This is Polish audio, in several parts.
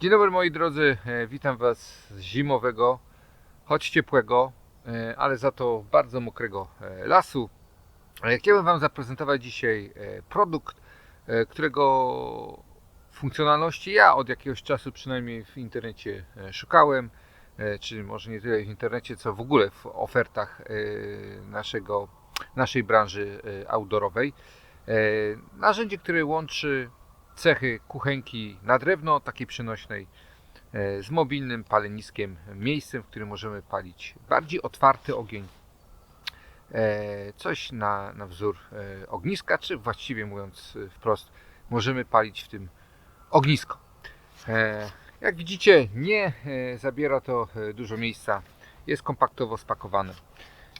Dzień dobry moi drodzy, E, witam Was z zimowego, choć ciepłego, e, ale za to bardzo mokrego e, lasu. Chciałbym Wam zaprezentować dzisiaj produkt, którego funkcjonalności ja od jakiegoś czasu przynajmniej w internecie szukałem, czy może nie tyle w internecie, co w ogóle w ofertach naszego, naszej branży outdoorowej. Narzędzie, które łączy cechy kuchenki na drewno, takiej przenośnej, e, z mobilnym paleniskiem, miejscem, w którym możemy palić bardziej otwarty ogień, e, coś na, na wzór e, ogniska, czy właściwie mówiąc wprost, możemy palić w tym ognisko. Jak widzicie, nie zabiera to dużo miejsca, jest kompaktowo spakowane.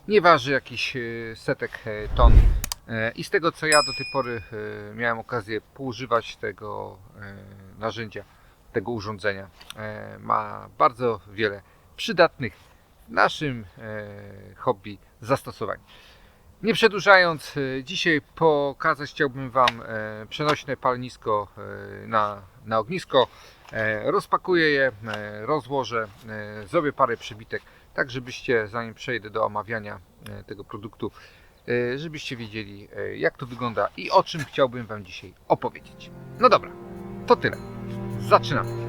Nie waży jakiś setek ton. E, I z tego co ja do tej pory e, miałem okazję poużywać tego e, narzędzia, tego urządzenia, ma bardzo wiele przydatnych w naszym hobby zastosowań. Nie przedłużając, dzisiaj pokazać chciałbym Wam przenośne palnisko na, na ognisko. Rozpakuję je, rozłożę, zrobię parę przybitek, tak żebyście zanim przejdę do omawiania tego produktu, żebyście wiedzieli e, jak to wygląda i o czym chciałbym Wam dzisiaj opowiedzieć. No dobra, to tyle. Zaczynamy.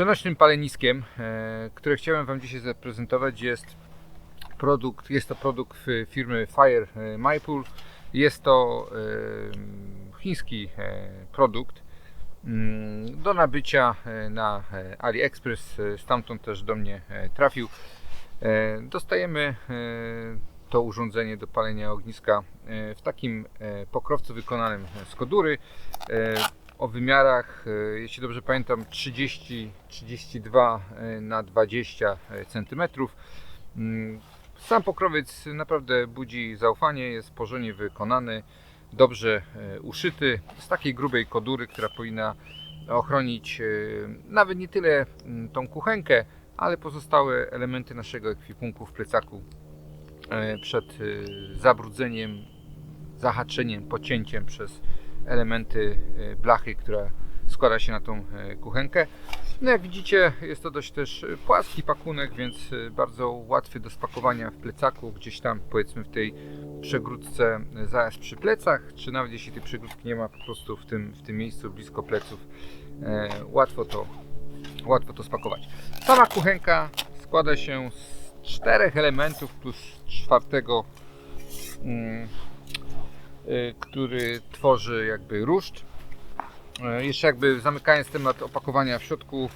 Przenośnym paleniskiem, e, które chciałem Wam dzisiaj zaprezentować jest produkt, jest to produkt firmy Fire e, Maipul. Jest to e, chiński produkt mm, do nabycia na AliExpress, stamtąd też do mnie trafił. Dostajemy to urządzenie do palenia ogniska w takim pokrowcu wykonanym z kodury o wymiarach, e, jeśli dobrze pamiętam, 30, 32 e, na 20 cm. Sam pokrowiec naprawdę budzi zaufanie, jest porządnie wykonany, dobrze e, uszyty, z takiej grubej kodury, która powinna ochronić e, nawet nie tyle mm, tą kuchenkę, ale pozostałe elementy naszego ekwipunku w plecaku e, przed e, zabrudzeniem, zahaczeniem, pocięciem przez elementy e, blachy, która składa się na tą e, kuchenkę. No jak widzicie jest to dość też e, płaski pakunek, więc bardzo łatwy do spakowania w plecaku, gdzieś tam powiedzmy w tej przegródce zaraz przy plecach, czy nawet jeśli tej przegródki nie ma po prostu w tym, w tym miejscu blisko pleców, e, łatwo, to, łatwo to spakować. Sama kuchenka składa się z czterech elementów plus czwartego mm, który tworzy jakby ruszt. E, Jeszcze jakby zamykając temat opakowania w środku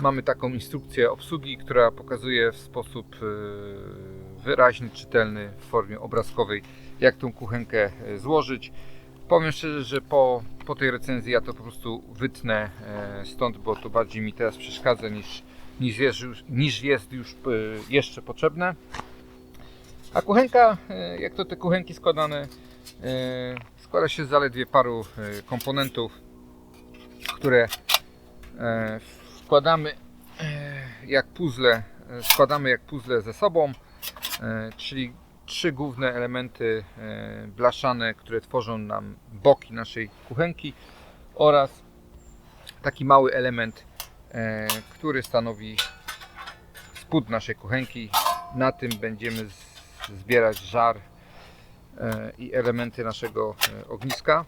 mamy taką instrukcję obsługi, która pokazuje w sposób y, wyraźny, czytelny w formie obrazkowej jak tą kuchenkę złożyć. Powiem szczerze, że po, po tej recenzji ja to po prostu wytnę stąd, bo to bardziej mi teraz przeszkadza niż, niż, jest, już, niż jest już jeszcze potrzebne. A kuchenka, jak to te kuchenki składane, składa się z zaledwie paru e, komponentów, które e, wkładamy e, jak puzzle, e, składamy jak puzzle ze sobą, e, czyli trzy główne elementy e, blaszane, które tworzą nam boki naszej kuchenki oraz taki mały element, e, który stanowi spód naszej kuchenki. Na tym będziemy zbierać żar e, i elementy naszego e, ogniska.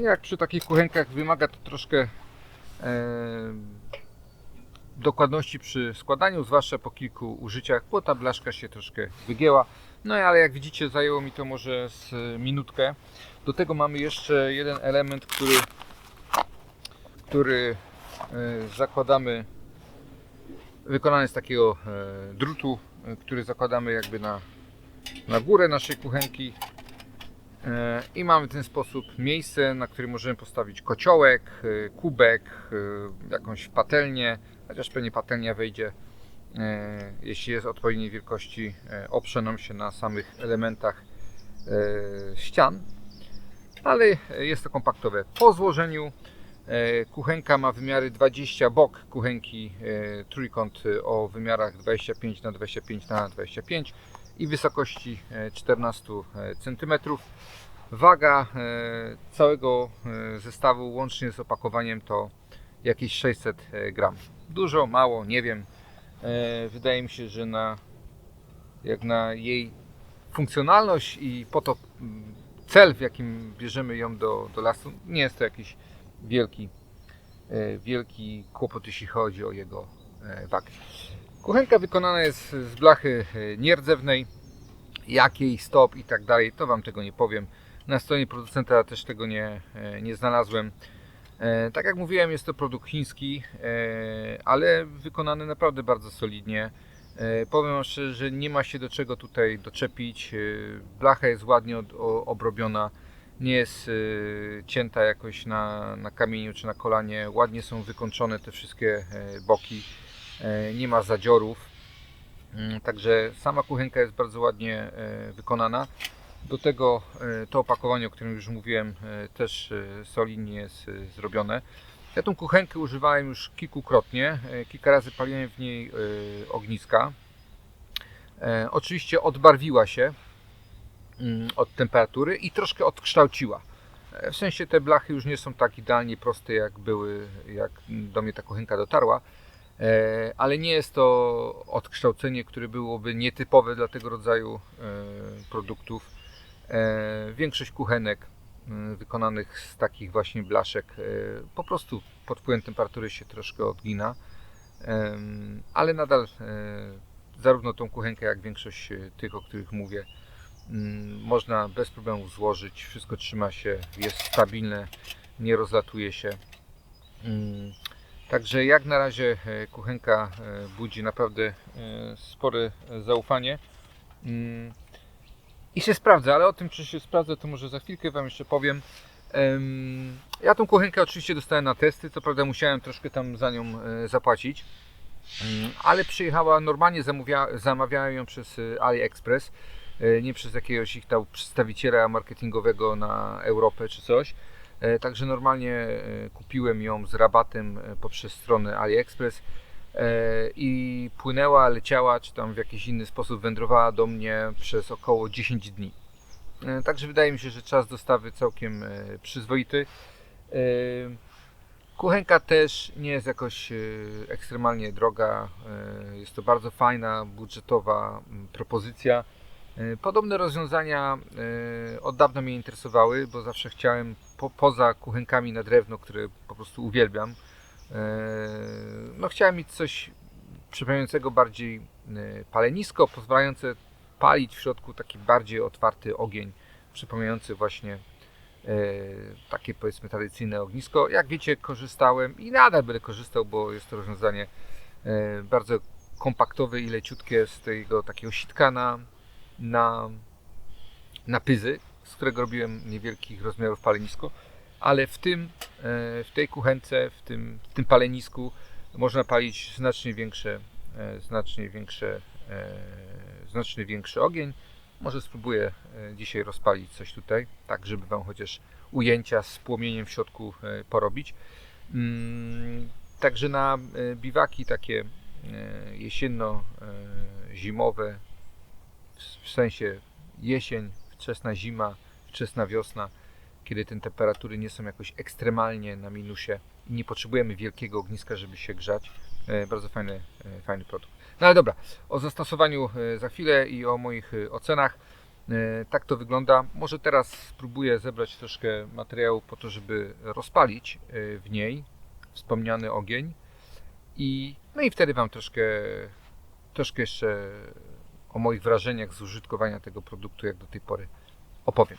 Jak przy takich kuchenkach wymaga to troszkę e, dokładności przy składaniu, zwłaszcza po kilku użyciach, bo ta blaszka się troszkę wygięła. No ale jak widzicie zajęło mi to może z minutkę. Do tego mamy jeszcze jeden element, który, który e, zakładamy, wykonany z takiego e, drutu, e, który zakładamy jakby na, na górę naszej kuchenki. E, I mamy w ten sposób miejsce, na którym możemy postawić kociołek, kubek, jakąś patelnię, chociaż pewnie patelnia wejdzie, jeśli jest odpowiedniej wielkości, oprze nam się na samych elementach ścian, ale jest to kompaktowe. Po złożeniu kuchenka ma wymiary 20, bok kuchenki e, trójkąt e, o wymiarach 25 na 25 na 25 i wysokości e, 14 cm. Waga e, całego e, zestawu łącznie z opakowaniem to jakieś 600 gram. Dużo, mało, nie wiem. E, Wydaje mi się, że na, jak na jej funkcjonalność i po to mm, cel, w jakim bierzemy ją do, do lasu, nie jest to jakiś wielki, e, wielki kłopot, jeśli chodzi o jego e, wagę. Kuchenka wykonana jest z blachy e, nierdzewnej. Jakiej, stop i tak dalej, to Wam tego nie powiem. Na stronie producenta też tego nie, nie znalazłem. Tak jak mówiłem, jest to produkt chiński, ale wykonany naprawdę bardzo solidnie. Powiem szczerze, że nie ma się do czego tutaj doczepić. Blacha jest ładnie obrobiona, nie jest e, cięta jakoś na, na kamieniu czy na kolanie. Ładnie są wykończone te wszystkie e, boki, E, nie ma zadziorów. Mm, Także sama kuchenka jest bardzo ładnie wykonana. Do tego to opakowanie, o którym już mówiłem, też solidnie jest zrobione. Ja tą kuchenkę używałem już kilkukrotnie. Kilka razy paliłem w niej ogniska. Oczywiście odbarwiła się od temperatury i troszkę odkształciła. E, W sensie te blachy już nie są tak idealnie proste jak były, jak do mnie ta kuchenka dotarła. E, ale nie jest to odkształcenie, które byłoby nietypowe dla tego rodzaju e, produktów. Większość kuchenek e, wykonanych z takich właśnie blaszek po prostu pod wpływem temperatury się troszkę odgina, ale nadal zarówno tą kuchenkę, jak większość tych, o których mówię, mm, można bez problemu złożyć. Wszystko trzyma się, jest stabilne, nie rozlatuje się. Mm, Także jak na razie e, kuchenka e, budzi naprawdę e, spore zaufanie. Mm, I się sprawdza, ale o tym czy się sprawdza to może za chwilkę Wam jeszcze powiem. Em, Ja tą kuchenkę oczywiście dostałem na testy, co prawda musiałem troszkę tam za nią zapłacić. Mm, Ale przyjechała normalnie, zamawiałem ją przez AliExpress, nie przez jakiegoś ich tam przedstawiciela marketingowego na Europę czy coś. E, Także normalnie e, kupiłem ją z rabatem e, poprzez stronę AliExpress e, i płynęła, leciała, czy tam w jakiś inny sposób wędrowała do mnie przez około 10 dni. E, Także wydaje mi się, że czas dostawy całkiem e, przyzwoity. E, Kuchenka też nie jest jakoś e, ekstremalnie droga. E, Jest to bardzo fajna, budżetowa propozycja. E, Podobne rozwiązania e, od dawna mnie interesowały, bo zawsze chciałem po, poza kuchenkami na drewno, które po prostu uwielbiam, e, no chciałem mieć coś przypominającego bardziej palenisko, pozwalające palić w środku taki bardziej otwarty ogień, przypominający właśnie takie powiedzmy tradycyjne ognisko. Jak wiecie, korzystałem i nadal będę korzystał, bo jest to rozwiązanie bardzo kompaktowe i leciutkie z tego takiego sitka na, na, na pyzy, z którego robiłem niewielkich rozmiarów palenisko, ale w tym, e, w tej kuchence, w tym, w tym palenisku można palić znacznie większe, e, znacznie większe, e, znacznie większy ogień. Może spróbuję dzisiaj rozpalić coś tutaj, tak żeby Wam chociaż ujęcia z płomieniem w środku porobić. Mm, Także na biwaki takie jesienno-zimowe, w sensie jesień, wczesna zima, wczesna wiosna, kiedy te temperatury nie są jakoś ekstremalnie na minusie i nie potrzebujemy wielkiego ogniska, żeby się grzać. E, Bardzo fajny, e, fajny produkt. No ale dobra, o zastosowaniu e, za chwilę i o moich ocenach. Tak to wygląda. Może teraz spróbuję zebrać troszkę materiału po to, żeby rozpalić w niej wspomniany ogień i no i wtedy Wam troszkę, troszkę jeszcze o moich wrażeniach z użytkowania tego produktu jak do tej pory opowiem.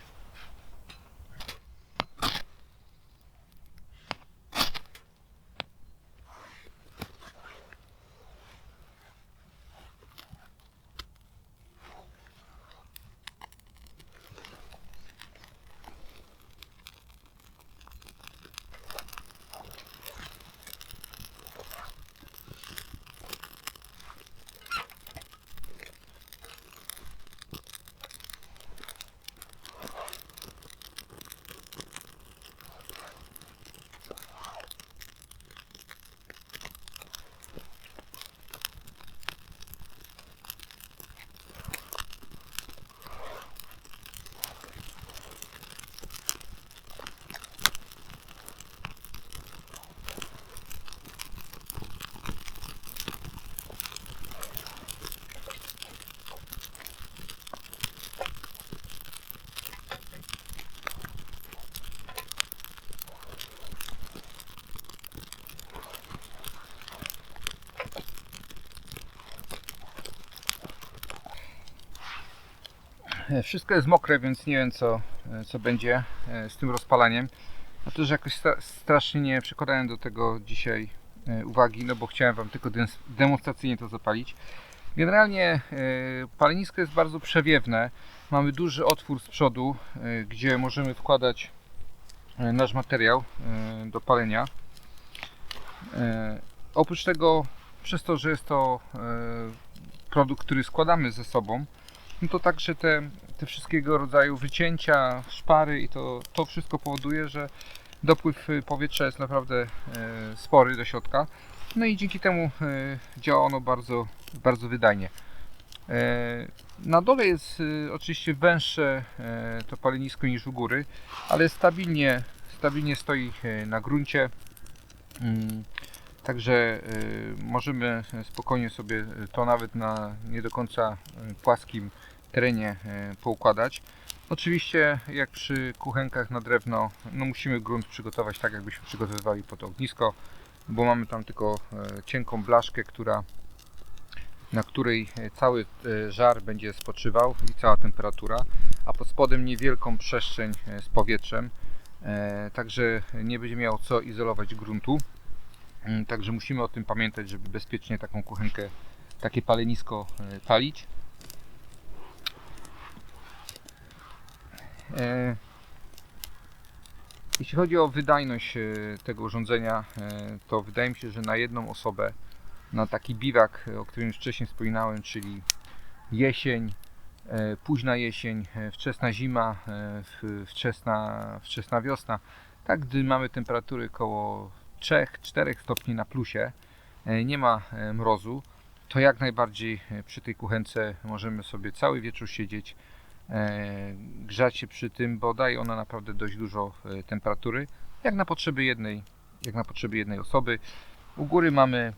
Wszystko jest mokre, więc nie wiem co, co będzie e, z tym rozpalaniem. To, że jakoś strasznie nie przykładałem do tego dzisiaj e, uwagi, no bo chciałem Wam tylko demonstracyjnie to zapalić. Generalnie e, palenisko jest bardzo przewiewne. Mamy duży otwór z przodu, gdzie możemy wkładać nasz materiał do palenia. Oprócz tego, przez to, że jest to produkt, który składamy ze sobą, no to także te, te wszystkiego rodzaju wycięcia, szpary i to, to wszystko powoduje, że dopływ y, powietrza jest naprawdę e, spory do środka. No i dzięki temu e, działa ono bardzo, bardzo wydajnie. Na dole jest oczywiście węższe to palenisko niż u góry, ale stabilnie, stabilnie stoi na gruncie. Mm, Także możemy spokojnie sobie to nawet na nie do końca płaskim terenie e, poukładać. Oczywiście jak przy kuchenkach na drewno, no musimy grunt przygotować tak jakbyśmy przygotowywali pod ognisko, bo mamy tam tylko e, cienką blaszkę, która, na której e, cały żar będzie spoczywał i cała temperatura, a pod spodem niewielką przestrzeń z powietrzem, także nie będzie miał co izolować gruntu. Mm, Także musimy o tym pamiętać, żeby bezpiecznie taką kuchenkę, takie palenisko palić. Jeśli chodzi o wydajność e, tego urządzenia, e, to wydaje mi się, że na jedną osobę, na taki biwak, e, o którym już wcześniej wspominałem, czyli jesień, e, późna jesień, e, wczesna zima, e, wczesna, wczesna wiosna, tak gdy mamy temperatury około 3-4 stopni na plusie, e, nie ma e, mrozu, to jak najbardziej e, przy tej kuchence możemy sobie cały wieczór siedzieć, e, grzać się przy tym, bo daje ona naprawdę dość dużo e, temperatury, jak na potrzeby jednej, jak na potrzeby jednej osoby. U góry mamy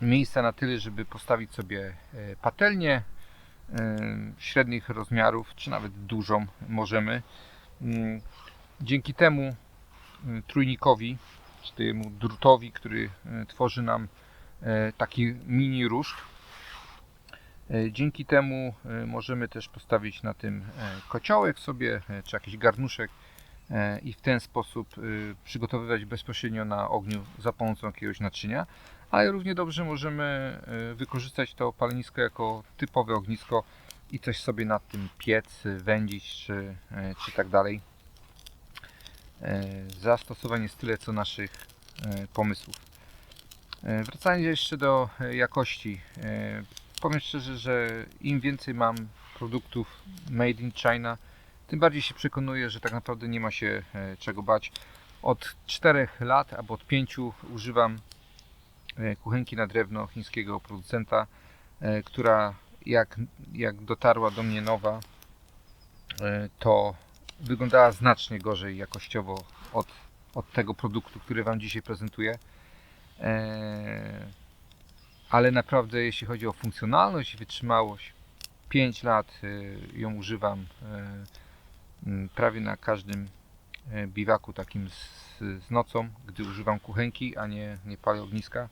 miejsca na tyle, żeby postawić sobie e, patelnię e, średnich rozmiarów, czy nawet dużą możemy. Mm, Dzięki temu trójnikowi, czy temu drutowi, który tworzy nam e, taki mini róż. E, Dzięki temu e, możemy też postawić na tym e, kociołek sobie, czy jakiś garnuszek i w ten sposób przygotowywać bezpośrednio na ogniu za pomocą jakiegoś naczynia. Ale równie dobrze możemy wykorzystać to palenisko jako typowe ognisko i coś sobie nad tym piec, wędzić czy, czy tak dalej. E, Zastosowań jest tyle co naszych pomysłów. Wracając jeszcze do jakości. Powiem szczerze, że im więcej mam produktów made in China, tym bardziej się przekonuję, że tak naprawdę nie ma się e, czego bać. Od 4 lat albo od 5 używam e, kuchenki na drewno chińskiego producenta, e, która jak, jak dotarła do mnie nowa, to wyglądała znacznie gorzej jakościowo od, od tego produktu, który Wam dzisiaj prezentuję. Ale naprawdę, jeśli chodzi o funkcjonalność i wytrzymałość, 5 lat e, ją używam e, m, prawie na każdym e, biwaku takim z, z nocą, gdy używam kuchenki, a nie, nie palę ogniska.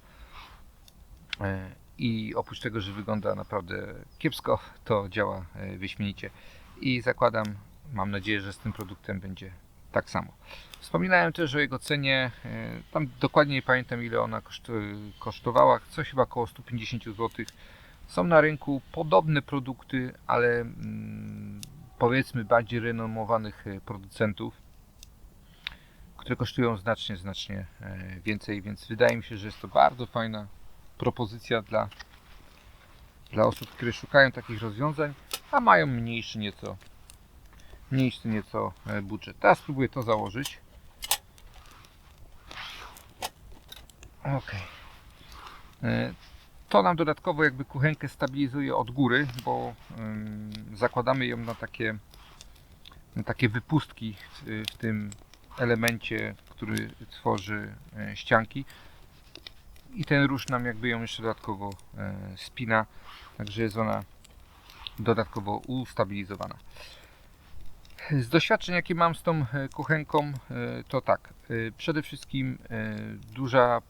I oprócz tego, że wygląda naprawdę kiepsko, to działa wyśmienicie. I zakładam, mam nadzieję, że z tym produktem będzie tak samo. Wspominałem też o jego cenie. e, Tam dokładnie nie pamiętam ile ona koszt, kosztowała. Coś chyba około 150 zł. Są na rynku podobne produkty, ale mm, powiedzmy bardziej renomowanych e, producentów, które kosztują znacznie, znacznie e, więcej, więc wydaje mi się, że jest to bardzo fajna propozycja dla, dla osób, które szukają takich rozwiązań, a mają mniejszy nieco mniejszy nieco e, budżet. Teraz spróbuję to założyć. Ok. To nam dodatkowo jakby kuchenkę stabilizuje od góry, bo zakładamy ją na takie, na takie wypustki w, tym elemencie, który tworzy e, ścianki. I ten róż nam jakby ją jeszcze dodatkowo e, spina, także jest ona dodatkowo ustabilizowana. Z doświadczeń, jakie mam z tą e, kuchenką, e, to tak. e, Przede wszystkim duża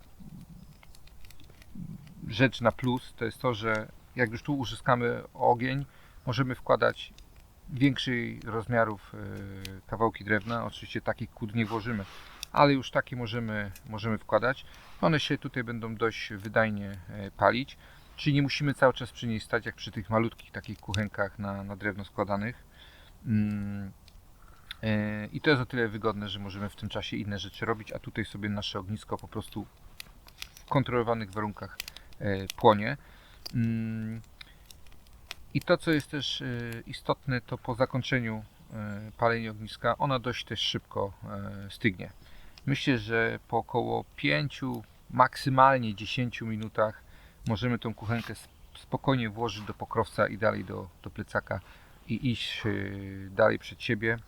rzecz na plus to jest to, że jak już tu uzyskamy ogień, możemy wkładać większej rozmiarów kawałki drewna. Oczywiście takich kud nie włożymy, ale już takie możemy, możemy wkładać. One się tutaj będą dość wydajnie palić, czyli nie musimy cały czas przy niej stać jak przy tych malutkich takich kuchenkach na, na drewno składanych. E, I to jest o tyle wygodne, że możemy w tym czasie inne rzeczy robić, a tutaj sobie nasze ognisko po prostu w kontrolowanych warunkach e, płonie. Mm, I to, co jest też e, istotne, to po zakończeniu palenia ogniska, ona dość też szybko stygnie. Myślę, że po około 5, maksymalnie 10 minutach możemy tą kuchenkę spokojnie włożyć do pokrowca i dalej do, do plecaka i iść dalej przed siebie.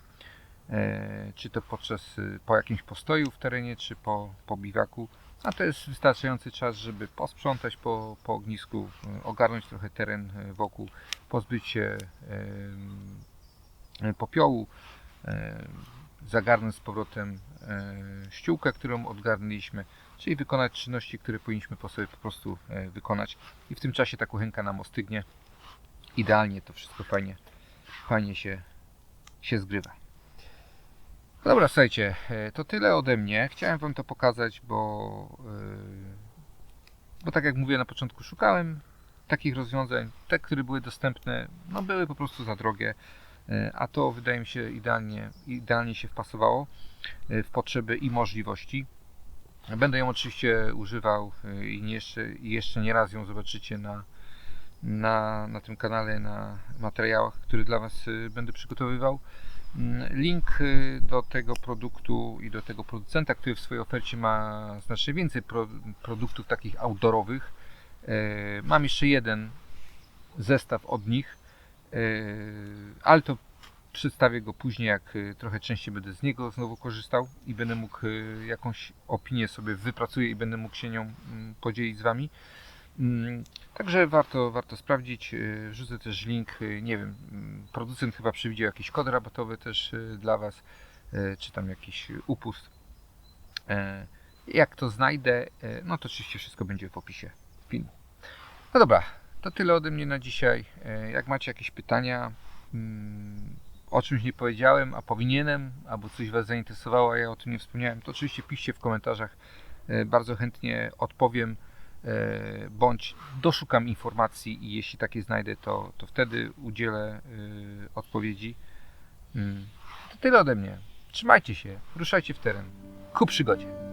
E, Czy to podczas, e, po jakimś postoju w terenie, czy po, po biwaku. A to jest wystarczający czas, żeby posprzątać po, po ognisku, e, ogarnąć trochę teren e, wokół, pozbyć się popiołu, zagarnąć z powrotem e, ściółkę, którą odgarnęliśmy, czyli wykonać czynności, które powinniśmy po sobie po prostu e, wykonać. I w tym czasie ta kuchenka nam ostygnie. Idealnie to wszystko fajnie, fajnie się, się zgrywa. No Dobra, słuchajcie, e, to tyle ode mnie. Chciałem Wam to pokazać, bo, e, bo tak jak mówię na początku, szukałem takich rozwiązań. Te, które były dostępne, no były po prostu za drogie, e, a to wydaje mi się idealnie, idealnie się wpasowało w potrzeby i możliwości. Będę ją oczywiście używał i jeszcze, jeszcze nie raz ją zobaczycie na, na, na tym kanale, na materiałach, które dla Was będę przygotowywał. Mm, Link y, do tego produktu i do tego producenta, który w swojej ofercie ma znacznie więcej pro, produktów takich outdoorowych. E, Mam jeszcze jeden zestaw od nich, e, ale to przedstawię go później, jak y, trochę częściej będę z niego znowu korzystał i będę mógł y, jakąś opinię sobie wypracuję i będę mógł się nią mm, podzielić z Wami. Mm, Także warto, warto sprawdzić. Yy, Wrzucę też link, yy, nie wiem, mm, producent chyba przewidział jakiś kod rabatowy też yy, dla Was, czy tam jakiś upust. Jak to znajdę, no to oczywiście wszystko będzie w opisie filmu. No dobra, to tyle ode mnie na dzisiaj. Jak macie jakieś pytania, mm, o czymś nie powiedziałem, a powinienem, albo coś Was zainteresowało, a ja o tym nie wspomniałem, to oczywiście piszcie w komentarzach. Bardzo chętnie odpowiem bądź doszukam informacji i jeśli takie znajdę, to, to wtedy udzielę e, odpowiedzi. Mm. To tyle ode mnie. Trzymajcie się, ruszajcie w teren. Ku przygodzie.